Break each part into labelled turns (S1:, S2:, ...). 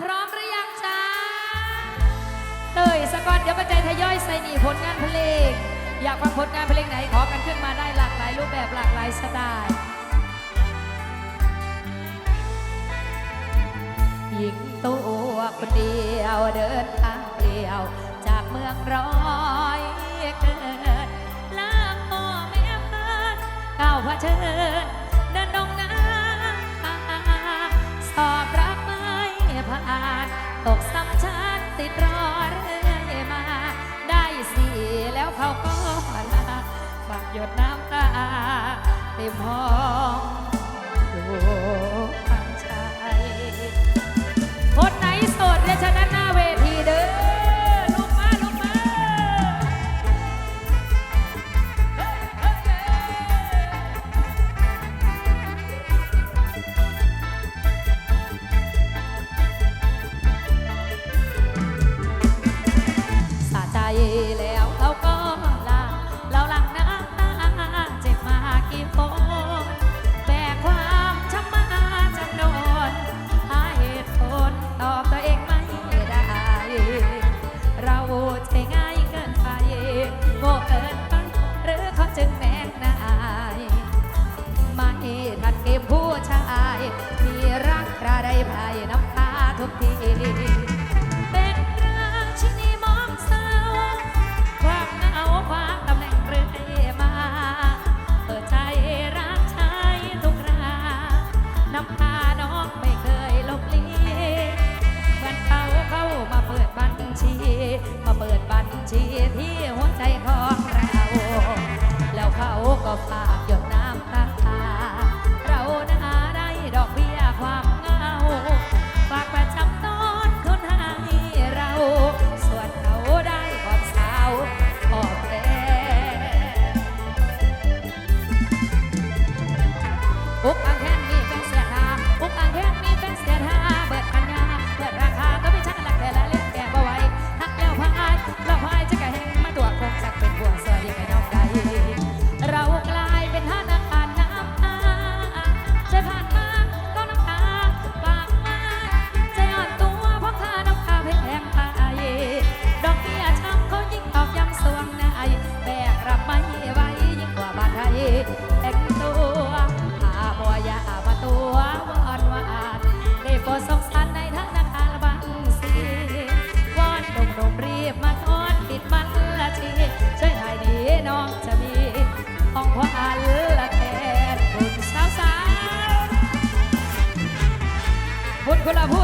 S1: พร้อมหรือยังจ้าเตยสกอตเดี๋ยวปัจจัยทยอยใส่หนีผลงานเพลง อยากฟังผลงานเพลงไหนขอกันขึ้นมาได้หลากหลายรูปแบบหลากหลายสไตล์หญิงตัวเดียวเดินทางเปลี่ยวจากเมืองร้อยเกิดลากพ่อแม่เพินก้าวเผชิญ ตกซ้ำชาติติดรอเรื่อยมา ได้สี่แล้วเขาก็ลาบักหยดน้ำตาเต็มห้องดวง เป็นราชินีมองสาความหนาวควาตำแหน่งเรือมา เปิดใจรักชายทุกรานำตาน้ไม่เคยลบลีเพื่นเป่าเข้ามาเปิดบัญชี มาเปิดบัญชีที่หัวใจของเรา แล้วเขาก็ฝากหยด Ủa? colabora.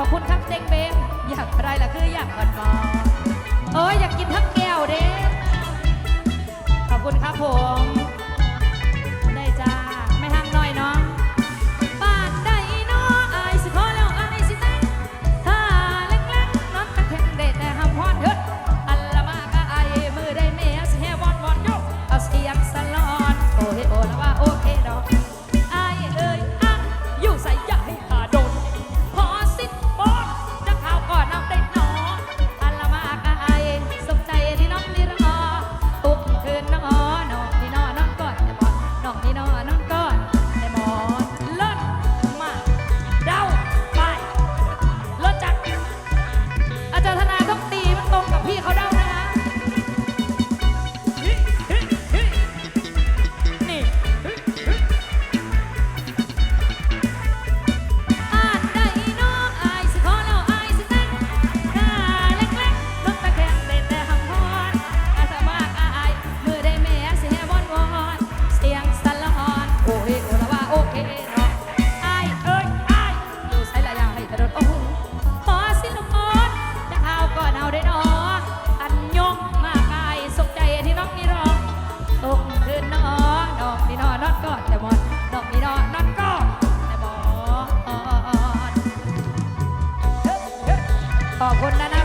S1: ขอบคุณครับเจงเบมอยากอะไรล่ะคืออยากอ่อนมอเอออยากกินทั้งแก้วเด้ขอบคุณครับผม অপর্ণা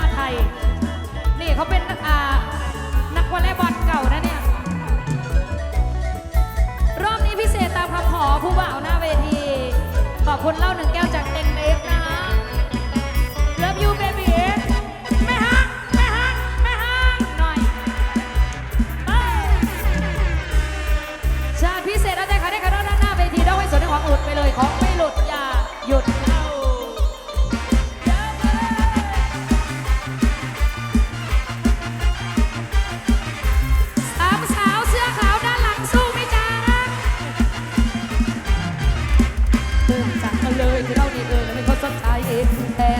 S1: าติไทย นี่เขาเป็นอานักวอลเลย์บอลเก่านะเนี่ย รอบนี้พิเศษตามคำขอผู้บ่าวหน้าเวที ขอบคุณเหล่าหนึ่งแก้วจากเต็งเล็นะคะ Love you baby ไม่ฮักไม่ฮักไม่ฮักหน่อยไปชาพิเศษแล้วแต่ค่ะได้ค่ะรอบด้านหน้าเวทีต้องไม้สวนในของอุดไปเลยของไม่หลุดอย่าหยุด Hey.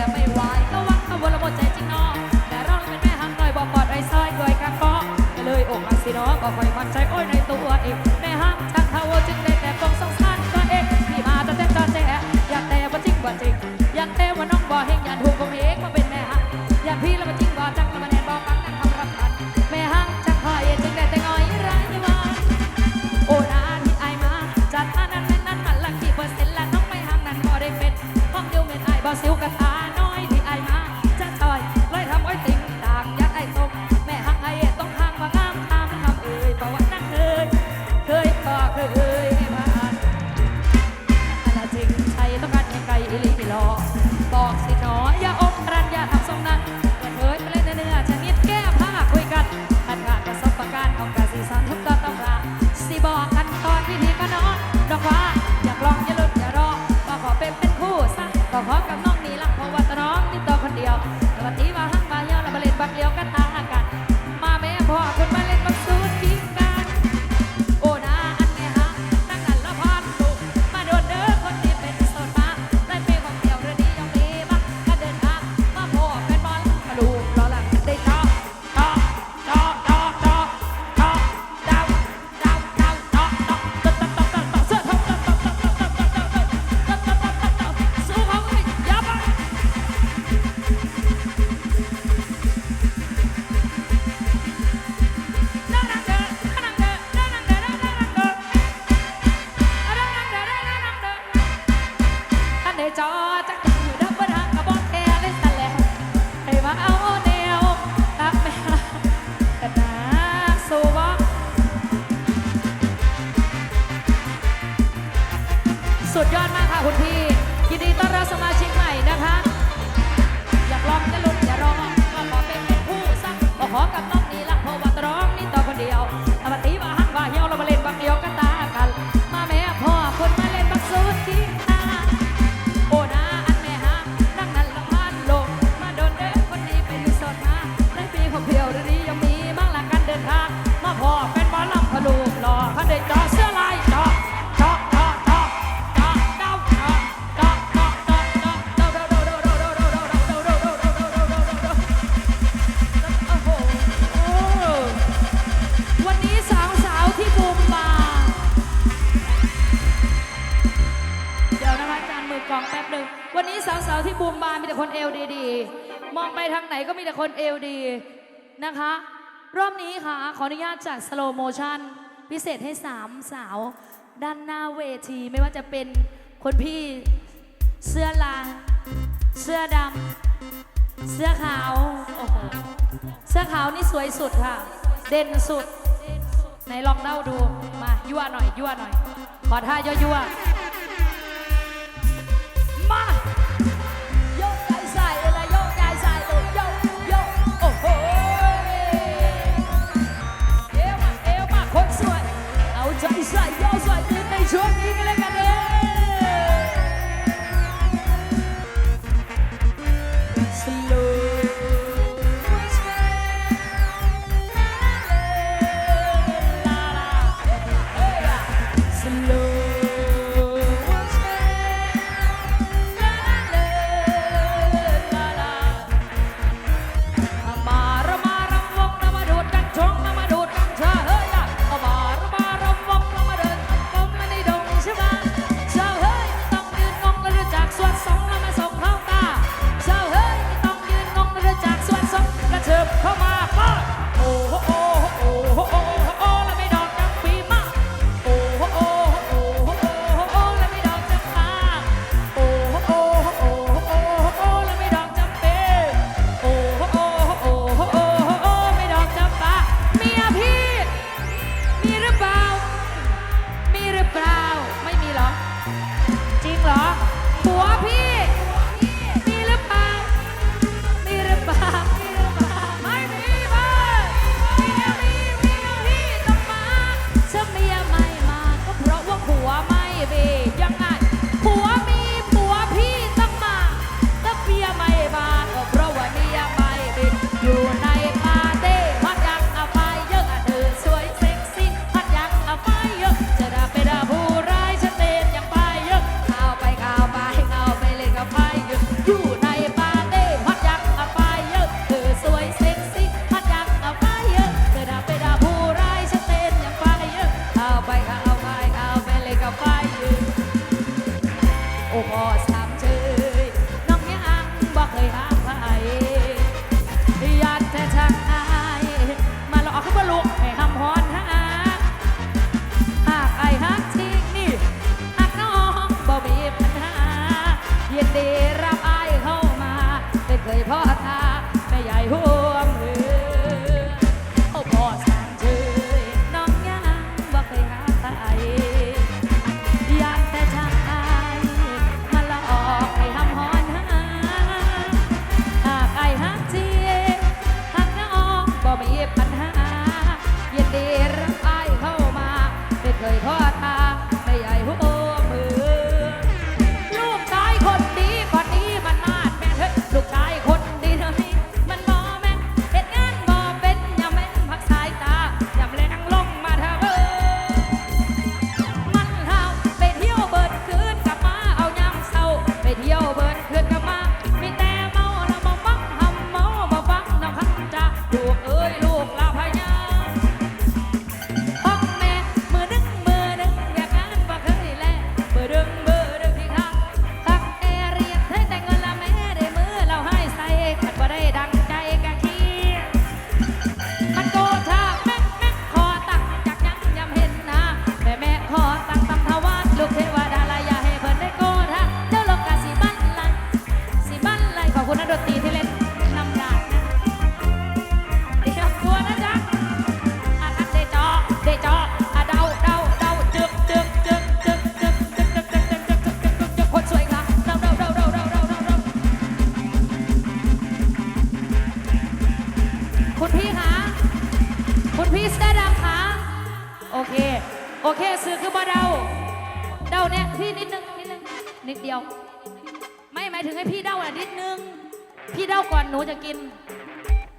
S1: นี้ค่ะ ขออนุญาตจัดสโลโมชันพิเศษให้สามสาว ด้านหน้าเวที ไม่ว่าจะเป็นคนพี่เสื้อลายเสื้อดำเสื้อขาวโอ้โหเสื้อขาวนี่สวยสุดค่ะ เด่นสุดไหนลองเล่าดูมายั่วหน่อยยั่วหน่อยขอท่ายั่วยั่ว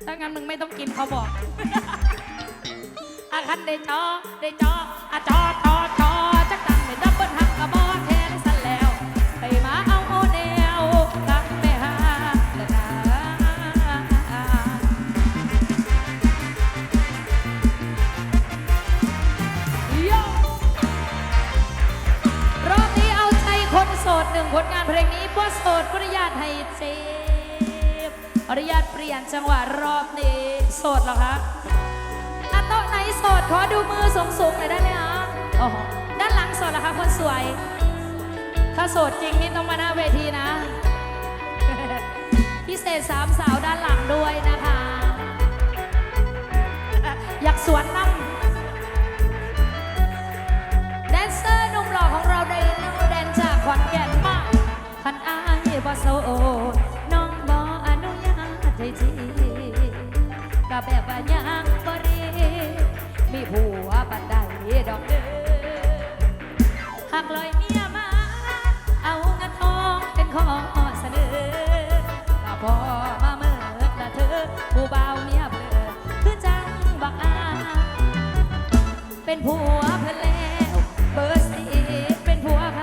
S1: ถ้างั้นมึงไม่ต้องกินเขาบอกอาคันได้จอได้จออาจอจอจอจักตังได้ดับเบิ้ลหักกระบอกแทนสันแล้ว ไปมาเอาโอเดลกับไปหาละนาโยรอบนี้เอาใจคนโสดหนึ่งผลงานเพลงนี้ว่าโสดขออนุญาตให้เจ ออนุญาตเปลี่ยนจังหวะรอบนี้ โสดเหรอคะอะโต๊ะไหนโสด ขอดูมือสูงๆหน่อยได้ไหมคะโอ้โหด้านหลังโสดเหรอคะคนสวย ถ้าโสดจริงนี่ต้องมาหน้าเวทีนะ พิเศษสามสาวด้านหลังด้วยนะคะ อยากสวนนั่งแดนเซอร์หนุ่มหล่อของเราไดโนแดนจากขอนแก่นมากคันอายบ่โสด ให้จีก็แบบว่ายังบรีมีผัวปันใดดอกเด้อหากลอยเมียมา เอาเงินทองเป็นข้อเสนอก็พอมาเมื่อละเธอผู้บ่าวเมียเบลอคือจังบักอาเป็นผัวเพื่อแล้วเบอร์สีเป็นผัวใคร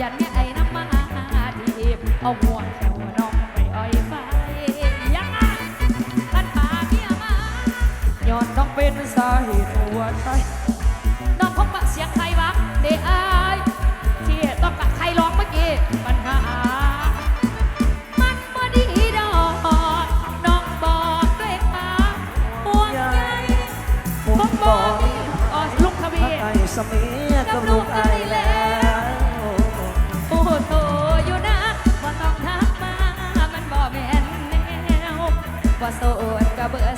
S1: ยันเมียไอ้น้ำมาทีบเอาห่ว เป็นสาเหตุหัวใจน้องคงปะเสียงใครวะเดอายที่ต้องกับใครร้องเมื่อกี้ปัญหา มันบ่ดีดอกน้องบอกด้วยตาห่วงใย
S2: ผมบอก
S1: อ๋อลุงทวี
S2: ไอ้สมีกับลูกไอ้แล้ว
S1: โอ้โถอยู่นะบ่ต้องทักมา มันบ่แม่นแนวว่าโสดก็เบื่อสิ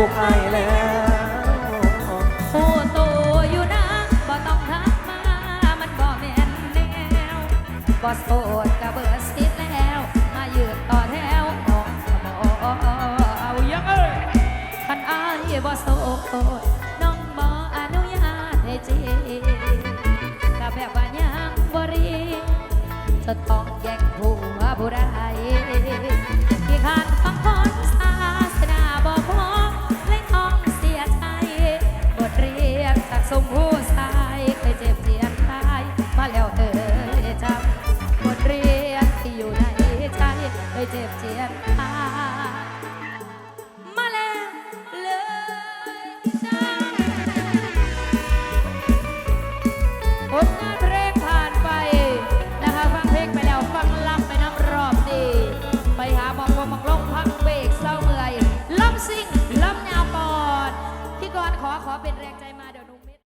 S1: ลูกไอ
S2: แล้ว
S1: โอ้โตอยู่นะบ่ต้องทักมา มันบ่แม่นแนวบ่โสดก็เบื่อสิแล้ว มายืนต่อแถวน้องก็บ่เอายังเอ้ยคันอายบ่โสดน้องบ่อนุญาตให้จีก็แบบว่ายังบ่รีจะต้อง